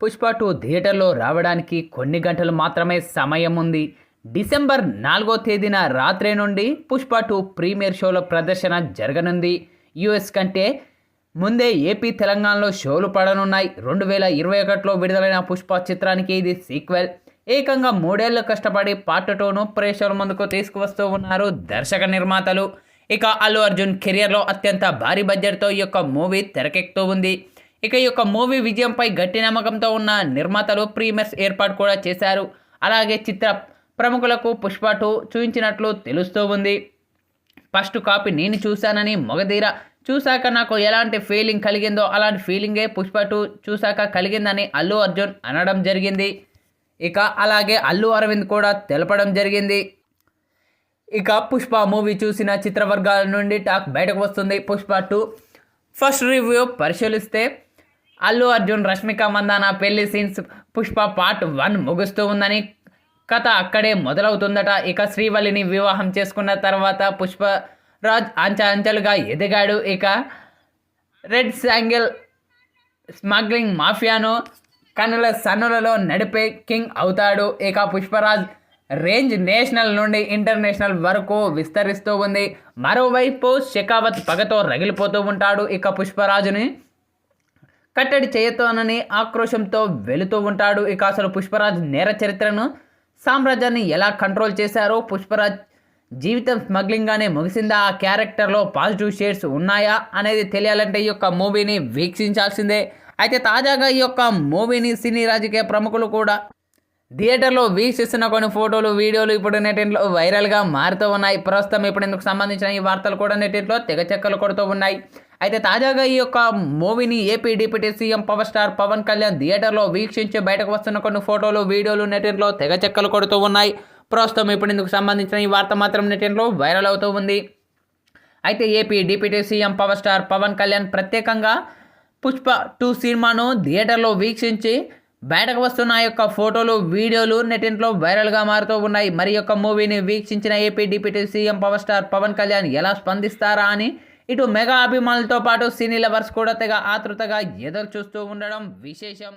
Pushpa two థియేటర్లో రావడానికి కొన్ని గంటలు మాత్రమే సమయం ఉంది. డిసెంబర్ నాలుగో తేదీన రాత్రి నుండి పుష్ప టూ ప్రీమియర్ షోలో ప్రదర్శన జరగనుంది. యుఎస్ కంటే ముందే ఏపీ తెలంగాణలో షోలు పడనున్నాయి. రెండు వేల ఇరవై ఒకటిలో విడుదలైన పుష్ప చిత్రానికి ఇది సీక్వెల్. ఏకంగా మూడేళ్ళు కష్టపడి పార్ట్ టూను ప్రేక్షకుల ముందుకు తీసుకువస్తూ ఉన్నారు దర్శక నిర్మాతలు. ఇక అల్లు అర్జున్ కెరియర్లో అత్యంత భారీ బడ్జెట్తో ఈ యొక్క మూవీ తెరకెక్కుతూ ఉంది. ఇక ఈ యొక్క మూవీ విజయంపై గట్టి నమ్మకంతో ఉన్న నిర్మాతలు ప్రీమియర్స్ ఏర్పాటు కూడా చేశారు. అలాగే చిత్ర ప్రముఖులకు పుష్ప టూ చూపించినట్లు తెలుస్తూ ఉంది. ఫస్ట్ కాపీ నేను చూశానని మొగధీర చూశాక నాకు ఎలాంటి ఫీలింగ్ కలిగిందో అలాంటి ఫీలింగే పుష్ప టూ చూశాక కలిగిందని అల్లు అర్జున్ అనడం జరిగింది. ఇక అలాగే అల్లు అరవింద్ కూడా తెలపడం జరిగింది. ఇక పుష్ప మూవీ చూసిన చిత్రవర్గాల నుండి టాక్ బయటకు వస్తుంది. పుష్ప టూ ఫస్ట్ రివ్యూ పరిశీలిస్తే అల్లు అర్జున్ రష్మిక మందాన పెళ్ళి సీన్స్ పుష్ప పార్ట్ వన్ ముగుస్తూ ఉందని కథ అక్కడే మొదలవుతుందట. ఇక శ్రీవల్లిని వివాహం చేసుకున్న తర్వాత పుష్పరాజ్ అంచెలుగా ఎదిగాడు. ఇక రెడ్ శాంగిల్ స్మగ్లింగ్ మాఫియాను కన్నుల సన్నులలో నడిపే కింగ్ అవుతాడు. ఇక పుష్పరాజ్ రేంజ్ నేషనల్ నుండి ఇంటర్నేషనల్ వరకు విస్తరిస్తూ ఉంది. మరోవైపు షెకావత్ పగతో రగిలిపోతూ ఉంటాడు. ఇక పుష్పరాజుని కట్టడి చేయతోనని ఆక్రోశంతో వెళుతూ ఉంటాడు. ఇక అసలు పుష్పరాజ్ నేర చరిత్రను సామ్రాజ్యాన్ని ఎలా కంట్రోల్ చేశారో పుష్పరాజ్ జీవితం స్మగ్లింగ్గానే ముగిసిందా? ఆ క్యారెక్టర్లో పాజిటివ్ షేడ్స్ ఉన్నాయా అనేది తెలియాలంటే ఈ యొక్క మూవీని వీక్షించాల్సిందే. అయితే తాజాగా ఈ యొక్క మూవీని సినీ రాజకీయ ప్రముఖులు కూడా థియేటర్లో వీక్షిస్తున్న కొన్ని ఫోటోలు వీడియోలు ఇప్పుడు నెటింట్లో వైరల్గా మారుతూ ఉన్నాయి. ప్రస్తుతం ఇప్పుడు ఇందుకు సంబంధించిన ఈ వార్తలు కూడా నెటింట్లో తెగచెక్కలు కొడుతూ ఉన్నాయి. అయితే తాజాగా ఈ యొక్క మూవీని AP deputy CM power star Pawan Kalyan థియేటర్లో వీక్షించి బయటకు వస్తున్న కొన్ని ఫోటోలు వీడియోలు నెటింట్లో తెగ చెక్కలు కొడుతూ ఉన్నాయి. ప్రస్తుతం ఇప్పుడు ఇందుకు సంబంధించిన ఈ వార్త మాత్రం నెటింట్లో వైరల్ అవుతూ ఉంది. అయితే AP deputy CM power star Pawan Kalyan ప్రత్యేకంగా పుష్ప టూ సినిమాను థియేటర్లో వీక్షించి బయటకు వస్తున్న ఆ యొక్క ఫోటోలు వీడియోలు నెటింట్లో వైరల్గా మారుతూ ఉన్నాయి. మరి యొక్క మూవీని వీక్షించిన AP deputy CM power star Pawan Kalyan ఎలా స్పందిస్తారా అని ఇటు మెగా అభిమానులతో పాటు సినీ లవర్స్ కూడా తెగ ఆతృతగా ఎదురు చూస్తూ ఉండడం విశేషం.